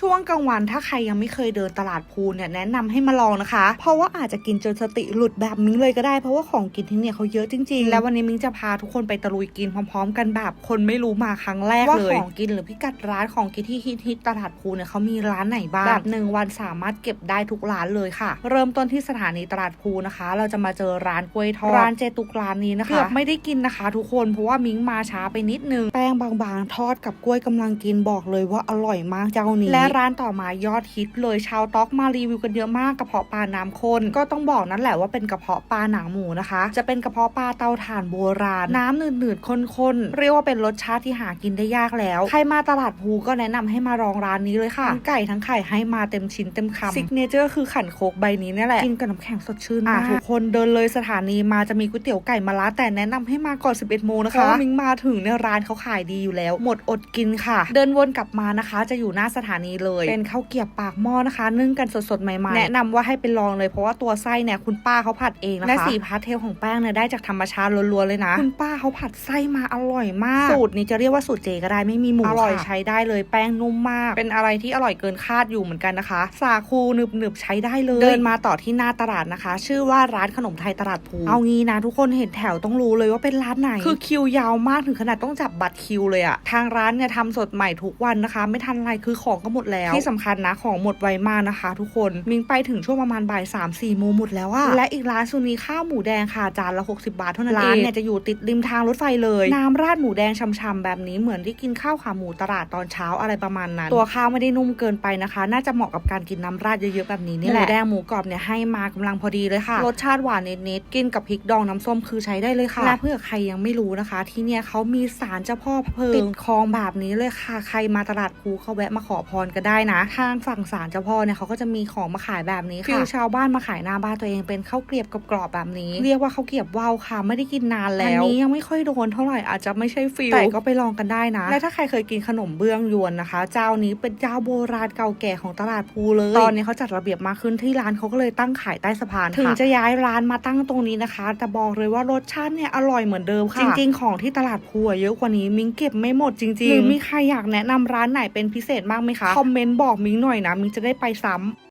ช่วงกลางวันถ้าใครยังไม่เคยเดินตลาดพูเนี่ยแนะนำให้มาลองนะคะ เพราะว่าอาจจะกินจนสติหลุดแบบมิ้งเลยก็ได้เพราะว่าของกินที่เนี่ยเขาเยอะจริงๆ แล้ววันนี้มิ้งจะพาทุกคนไปตะลุยกินพร้อม ๆ กันแบบคนไม่รู้มาครั้งแรกเลยว่าของกินหรือพิกัดร้านของกินที่ฮิตๆตลาดพูเนี่ยเขามีร้านไหนบ้างแบบหนึ่งวันสามารถเก็บได้ทุกร้านเลยค่ะ เริ่มต้นที่สถานีตลาดพูนะคะ เราจะมาเจอร้านกล้วยทอดร้านเจตุกร้านนี้นะคะเกือบไม่ได้กินนะคะ ทุกคนเพราะว่ามิ้งมาช้าไปนิดนึงแป้งบางๆ ทอดกับกล้วยกำลังกินบอกเลยว่าอร่อยมากเจ้านี้และร้านต่อมายอดฮิตเลยชาวต็อกมารีวิวกันเยอะมากกระเพาะปลาน้ำข้นก็ต้องบอกนั่นแหละว่าเป็นกระเพาะปลาหนังหมูนะคะ จะเป็นกระเพาะปลาเตาถ่านโบราณ น้ำหนืดๆข้นๆเรียกว่าเป็นรสชาติที่หากินได้ยากแล้ว ใครมาตลาดภูก็แนะนำให้มาลองร้านนี้เลยค่ะทั้งไก่ทั้งไข่ให้มาเต็มชิ้นเต็มคำซิกเนเจอร์คือขันโคกใบนี้นี่แหละกินกับน้ำแข็งสดชื่นมากทุกคนเดินเลยสถานีมาจะมีก๋วยเตี๋ยวไก่มาล้าแต่แนะนำให้มาก่อน 11โมงนะคะเพราะว่ามิงมาถึงเนี่ยร้านเขาขายดีอยู่แล้ว หมดอดกินค่ะ เดินวนกลับมานะคะ จะอยู่หน้าสถานีเลย เป็นข้าวเกรียบปากหม้อนะคะ นึ่งกันสดๆใหม่ๆ แนะนำว่าให้ไปลองเลยเพราะว่าตัวไส้เนี่ยคุณป้าเขาผัดเองนะคะและสีพาสเทลของแป้งเนี่ยได้จากธรรมชาติล้วนๆเลยนะ คุณป้าเขาผัดไส้มาอร่อยมาก สูตรนี้จะเรียกว่าสูตรเจก็ได้ไม่มีหมูอร่อยใช้ได้เลยแป้งนุ่มมาก เป็นอะไรที่อร่อยเกินคาดอยู่เหมือนกันนะคะ สาคูหนึบๆใช้ได้เลยเดินมาต่อที่หน้าตลาดนะคะ ชื่อว่าร้านขนมไทยตลาดภูเอางี้นะทุกคนเห็นแถวต้องรู้เลยว่าเป็นร้านไหน คือคิวยาวมากถึงขนาดต้องจับบัตรคิวเลยอะทางร้านเนี่ยทำสดใหม่ทุกวันนะคะ ไม่ทันไรคือของก็หมดแล้วที่สำคัญนะของหมดไวมากนะคะ ทุกคนมิงไปถึงช่วงประมาณบ่ายสามสี่โมงหมดแล้วอะและอีกร้านซูนีข้าวหมูแดงค่ะจานละ 60 บาทเท่านั้นเองร้านเนี่ยจะอยู่ติดริมทางรถไฟเลย น้ำราดหมูแดงช่ำๆแบบนี้เหมือนที่กินข้าวขาหมูตลาดตอนเช้าอะไรประมาณนั้น ตัวข้าวไม่ได้นุ่มเกินไปนะคะ น่าจะเหมาะกับการกินน้ำราดเยอะๆแบบนี้นี่แหละหมูแดงหมูกรอบเนี่ยให้มากำลังพอดีเลยค่ะรสชาติหวานเน็ตๆกินกับพริกดองน้ำส้มคือใช้ได้เลยค่ะและเพื่อใครยังไม่รู้นะคะ ที่เนี่ยเขามีศาลเจ้าพ่อพระเพลิงติดคลองแบบนี้เลยค่ะ ใครมาตลาดภูเขาแวะมาขอพรก็ได้นะ ทางฝั่งศาลเจ้าพ่อเนี่ยเขาก็จะมีของมาขายแบบนี้ค่ะฟิวชาวบ้านมาขายหน้าบ้านตัวเองเป็นข้าวเกรียบกรอบๆแบบนี้ เรียกว่าข้าวเกรียบว่าวค่ะ ไม่ได้กินนานแล้ว อันนี้ยังไม่ค่อยโดนเท่าไหร่อาจจะไม่ใช่ฟิลแต่ก็ไปลองกันได้นะ และถ้าใครเคยกินขนมเบื้องยวนนะคะ เจ้านี้เป็นเจ้าโบราณเก่าแก่ของตลาดภูเลย ตอนนี้เขาจัดระเบียบมากขึ้นที่ร้านเขาก็เลยตั้งขายใต้สะพานค่ะถึงจะย้ายร้านมาตั้งตรงนี้นะคะ แต่บอกเลยว่ารสชาติเนี่ยอร่อยเหมือนเดิมค่ะ จริง ๆ ของที่ตลาดภูอะเยอะกว่านี้มิ้งเก็บไม่หมดจริงๆหรือมีใครอยากแนะนำร้านไหนเป็นพิเศษบ้างไหมคะคอมเมนต์บอกมิ้งหน่อยนะมิ้งจะได้ไปซ้ำ